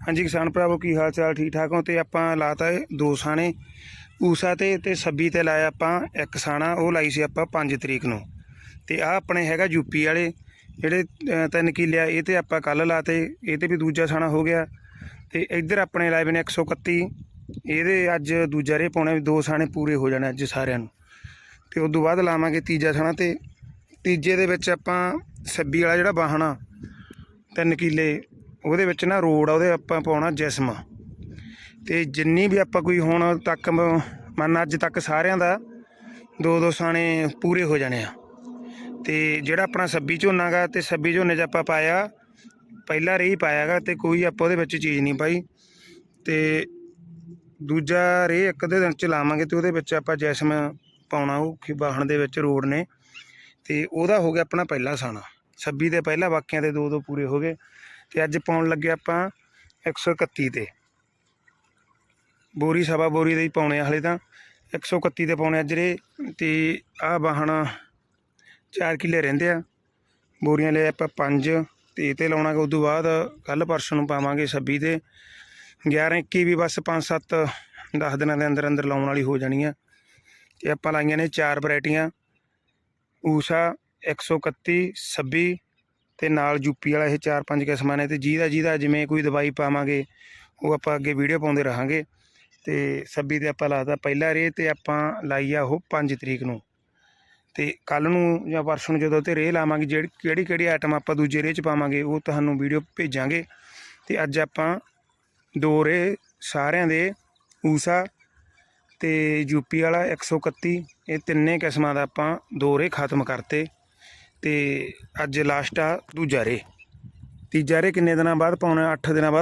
ਹਾਂਜੀ ਕਿਸਾਨ ਭਰਾਵੋ, ਕੀ ਹਾਲ ਚਾਲ? ਠੀਕ ਠਾਕ ਹੋ? ਤੇ ਆਪਾਂ ਲਾਤਾ ਏ ਦੋ ਸਾਣੇ, ਊਸਾ ਤੇ ਤੇ ਸੱਬੀ ਤੇ ਲਾਇਆ ਆਪਾਂ ਇੱਕ ਸਾਣਾ, ਉਹ ਲਾਈ ਸੀ ਆਪਾਂ 5 ਤਰੀਕ ਨੂੰ। ਤੇ ਆ ਆਪਣੇ ਹੈਗਾ ਯੂਪੀ ਵਾਲੇ, ਜਿਹੜੇ ਤਿੰਨ ਕਿੱਲੇ ਆ ਇਹ ਤੇ ਆਪਾਂ ਕੱਲ ਲਾਤੇ, ਇਹ ਤੇ ਵੀ ਦੂਜਾ ਸਾਣਾ ਹੋ ਗਿਆ। ਤੇ ਇੱਧਰ ਆਪਣੇ ਲਾਏ ਵੇ ਨੇ 131 ਇਹਦੇ ਅੱਜ ਦੂਜਾ ਰੇ ਪਾਉਣਾ ਵੀ ਦੋ ਸਾਣੇ ਪੂਰੇ ਹੋ ਜਾਣੇ ਅੱਜ ਸਾਰਿਆਂ ਨੂੰ। ਤੇ ਉਸ ਤੋਂ ਬਾਅਦ ਲਾਵਾਂਗੇ ਤੀਜਾ ਸਾਣਾ ਤੇ, ਤੀਜੇ ਦੇ ਵਿੱਚ ਆਪਾਂ ਸੱਬੀ ਵਾਲਾ ਜਿਹੜਾ ਵਾਹਣਾ, ਤਿੰਨ ਕਿੱਲੇ ਉਹਦੇ ਵਿੱਚ ਨਾ ਰੋਡ ਆ, ਉਹਦੇ ਆਪਾਂ ਪਾਉਣਾ ਜਿਸਮ। ਤੇ ਜਿੰਨੀ ਵੀ ਆਪਾਂ ਕੋਈ ਹੁਣ ਤੱਕ ਮ- ਮੰਨ ਅੱਜ ਤੱਕ ਸਾਰਿਆਂ ਦਾ ਦੋ ਦੋ ਸਾਣੇ ਪੂਰੇ ਹੋ ਜਾਣੇ ਆ। ਤੇ ਜਿਹੜਾ ਆਪਣਾ ਸੱਬੀ ਝੋਨਾ ਗਾ ਤੇ ਸੱਬੀ ਝੋਨੇ 'ਚ ਆਪਾਂ ਪਾਇਆ, ਪਹਿਲਾ ਰੇ ਹੀ ਪਾਇਆਗਾ ਤੇ ਕੋਈ ਆਪਾਂ ਉਹਦੇ ਵਿੱਚ ਚੀਜ਼ ਨਹੀਂ ਪਾਈ। ਤੇ ਦੂਜਾ ਰੇ ਇੱਕ ਦੇ ਦਿਨ ਚ ਲਾਵਾਂਗੇ ਤੇ ਉਹਦੇ ਵਿੱਚ ਆਪਾਂ ਜੈਸਮ ਪਾਉਣਾ, ਉਹ ਕਿ ਵਾਹਣ ਦੇ ਵਿੱਚ ਰੋਡ ਨੇ। ਤੇ ਉਹਦਾ ਹੋ ਗਿਆ ਆਪਣਾ ਪਹਿਲਾ ਸਾਣਾ। ਸੱਬੀ ਦੇ ਪਹਿਲਾ ਵਾਕਿਆਂ ਦੇ ਦੋ ਦੋ ਪੂਰੇ ਹੋ ਗਏ। ਤੇ ਅੱਜ ਪਾਉਣ ਲੱਗੇ ਆਪਾਂ 131 ਤੇ। ਬੋਰੀ ਸਵਾ ਬੋਰੀ ਦੇ ਹੀ ਪਾਉਣੇ ਆ ਹਲੇ ਤਾਂ। 131 ਤੇ ਪਾਉਣੇ ਅੱਜ ਰੇ ਤੇ ਆਹ ਵਾਹਣ 4 ਕਿੱਲੇ ਰਹਿੰਦੇ ਆ। ਬੋਰੀਆਂ ਲੈ ਆਪਾਂ 5 ਤੇ ਇਹ ਤੇ ਲਾਉਣਾ ਗਾ ਤੋਂ ਬਾਅਦ ਕੱਲ ਪਰਸੋਂ ਨੂੰ ਪਾਵਾਂਗੇ 26 ਤੇ। 11 21 ਵੀ ਬਸ 5 7 10 ਦਿਨਾਂ ਦੇ ਅੰਦਰ ਅੰਦਰ ਲਾਉਣ ਵਾਲੀ ਹੋ ਜਾਣੀ ਆ। ਤੇ ਆਪਾਂ ਲਾਈਆਂ ਨੇ ਚਾਰ ਵੈਰਾਈਟੀਆਂ। ਊਸ਼ਾ 131 26 ਤੇ ਨਾਲ ਯੂਪੀ ਵਾਲਾ ਇਹ ਚਾਰ ਪੰਜ ਕਿਸਮਾਂ ਨੇ ਤੇ ਜਿਹਦਾ ਜਿਹਦਾ ਜਿਵੇਂ ਕੋਈ ਦਵਾਈ ਪਾਵਾਂਗੇ, ਉਹ ਆਪਾਂ ਅੱਗੇ ਵੀਡੀਓ ਪਾਉਂਦੇ ਰਹਾਂਗੇ। ਤੇ ਸੱਬੀ ਤੇ ਆਪਾਂ ਲਾਤਾ ਪਹਿਲਾ ਰੇ ਤੇ ਆਪਾਂ ਲਾਈ ਆ ਉਹ 5 ਤਰੀਕ ਨੂੰ। ਤੇ ਕੱਲ ਨੂੰ ਜਾਂ ਪਰਸੋਂ ਨੂੰ ਜਦੋਂ ਤੇ ਰੇ ਲਾਵਾਂਗੇ, ਜਿਹੜੀ ਕਿਹੜੀ ਕਿਹੜੀ ਆਈਟਮ ਆਪਾਂ ਦੂਜੇ ਰੇ ਚ ਪਾਵਾਂਗੇ, ਉਹ ਤੁਹਾਨੂੰ ਵੀਡੀਓ ਭੇਜਾਂਗੇ। ਤੇ ਅੱਜ ਆਪਾਂ ਦੋ ਰੇ ਸਾਰਿਆਂ ਦੇ, ਊਸਾ ਤੇ ਯੂਪੀ ਵਾਲਾ 131 ਇਹ ਤਿੰਨੇ ਕਿਸਮਾਂ ਦਾ ਆਪਾਂ ਦੋ ਰੇ ਖਤਮ ਕਰਤੇ। ਅਤੇ ਅੱਜ ਲਾਸਟ ਆ, ਦੂਜਾ ਰੇ। ਤੀਜਾ ਰੇ ਕਿੰਨੇ ਦਿਨਾਂ ਬਾਅਦ? ਪਾਉਣਾ ਅੱਠ ਦਿਨਾਂ ਬਾਅਦ?